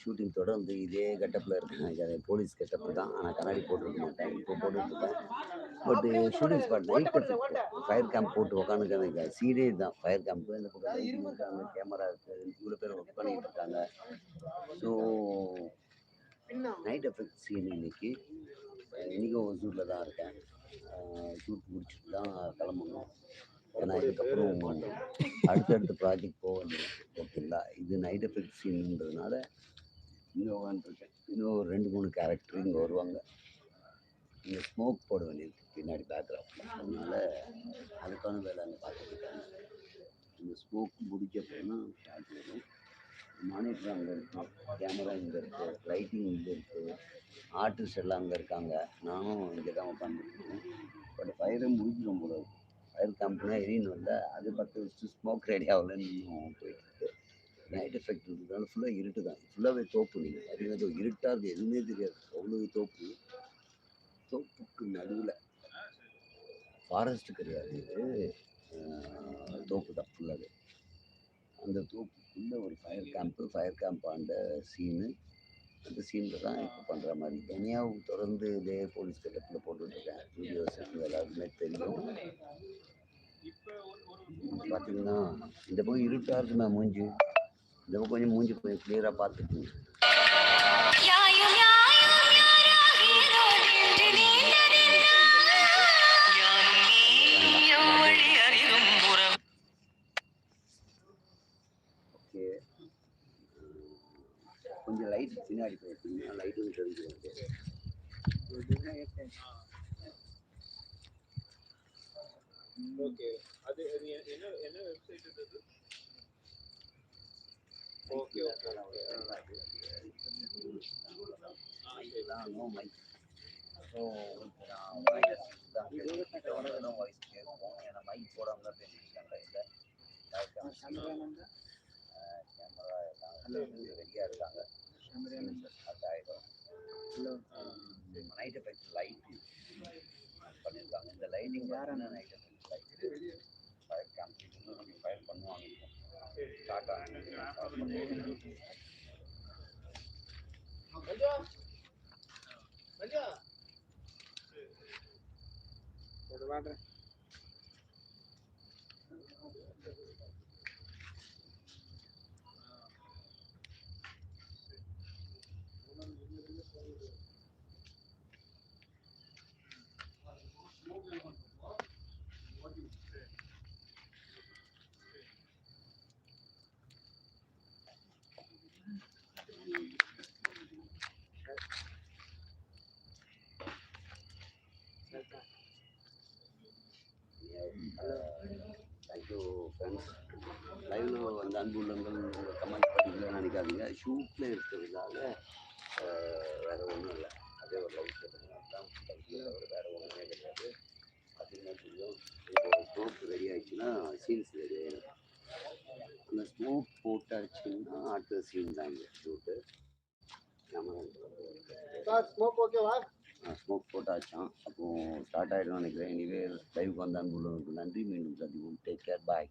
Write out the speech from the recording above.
Shooting தொடர்ந்து இதே கெட்டப்பில் இருக்கேன் அது போலீஸ் கெட்டப்பு தான். ஆனால் கண்ணாடி போட்டுருக்க மாட்டேன். இப்போ போட்டுருக்கேன் but shooting spot night fire camp போட்டு உட்காந்துக்க எனக்கு சீடே தான் ஃபயர் கேம்ப் இந்த பக்கம் இருக்காங்க. கேமரா இருக்குது இவ்வளோ பேர் ஒர்க் பண்ணிக்கிட்டு இருக்காங்க. ஸோ நைட் எஃபெக்ட் சீன் இன்னைக்கு. இன்றைக்கும் ஒசூரில் தான் இருக்கேன். ஷூட் முடிச்சுட்டு தான் கிளம்பணும். ஏன்னா இதுக்கப்புறம் அடுத்தடுத்த ப்ராஜெக்ட் போக வேண்டியது ஓகேங்களா இது நைட் எஃபெக்ட் சீன்ன்றதுனால இங்கே உட்காந்துருக்கேன் இன்னும் ஒரு ரெண்டு மூணு கேரக்டர் இங்கே வருவாங்க. இங்கே ஸ்மோக் போட வேண்டியது பின்னாடி பேக்ரவுண்ட் அதனால அதுக்கான வேலை அங்கே பார்த்துருக்காங்க இந்த ஸ்மோக் முடிக்க போனால் ஷார்ட் வரும். மானிட்டர் அங்கே இருக்கும் கேமரா இங்கே இருக்குது லைட்டிங் இங்கே இருக்குது ஆர்டிஸ்ட் எல்லாம் அங்கே இருக்காங்க. நானும் இங்கே தான் உட்காந்துருக்கேன் பட் ஃபயரை முடிஞ்சிடும் போல ஃபயர் கம்பெனியாக எரின்னு வந்தால் அது பத்து வருஷம் ஸ்மோக் ரெடி ஆகலன்னு போயிட்டு. நைட் எஃபெக்ட் இருக்கிறதுனால ஃபுல்லாக இருட்டு தான். ஃபுல்லாகவே தோப்பு நீங்கள் அது இருட்டாக இருக்குது எதுவுமே தெரியாது. அவ்வளோ தோப்பு. தோப்புக்கு நடுவில். ஃபாரஸ்ட் கிடையாது தோப்பு தான் ஃபுல்லாகவே அந்த தோப்புக்குள்ளே ஒரு fire camp fire camp and scene அந்த சீனில் தான் இப்போ பண்ணுற மாதிரி. தனியாக தொடர்ந்து இதே போலீஸ் கட்டத்தில் போட்டுட்ருக்கேன் வீடியோஸ் எல்லாருக்குமே தெரியும். பார்த்தீங்கன்னா இந்த பக்கம் இருட்டாக இருக்குண்ணா மூஞ்சி. பக்கம் கொஞ்சம் மூஞ்சி கொஞ்சம் கிளியராக பார்த்துக்குங்க. கொஞ்சம் லைட் பின்னாடி போயிருக்கீங்கன்னா லைட்டும் தெரிஞ்சு ஓகே. அது அது என்ன என்ன வெப்சைட் இது? கேமரா எல்லாம் ரெடியாக இருக்காங்க ஸ்டார்ட் ஆகிடும் நைட் எஃபெக்ட் லைட் பண்ணியிருக்காங்க இந்த லைட்டிங் பார்த்தீங்கன்னா night effect light fire complete இன்னும் கொஞ்சம் ஃபயர் பண்ணுவாங்க ஸ்டார்ட் ஆகிடும் மஞ்சா மஞ்சா ஒரு ஃப்ரெண்ட்ஸ் லைவ்ல வந்து அன்பு உள்ளங்கள் உங்கள் கமெண்ட் பண்ணிக்கல நினைக்காதீங்க. ஷூட்டில் இருக்கிறதுனால வேற ஒன்றும் இல்லை. அதே ஒரு லவ் தான் வேற ஒன்றுமே கிடையாது. பார்த்தீங்கன்னா தெரியும் இப்போ ஸ்மோக் ரெடி ஆயிடுச்சுன்னா சீன்ஸ் ரெடி ஆயிடும். அந்த ஸ்மோக் போட்டாச்சுன்னா அடுத்த சீன் தான் இங்கே ஷூட்டு ஸ்மோக் ஓகேவா ஸ்மோக் போட்டாச்சான் அப்போ ஸ்டார்ட் ஆகிடும் நினைக்கிறேன். இனிவே லைவ் வந்த அன்புள்ளவங்களுக்கு நன்றி. மீண்டும் சந்திப்போம். Take care bye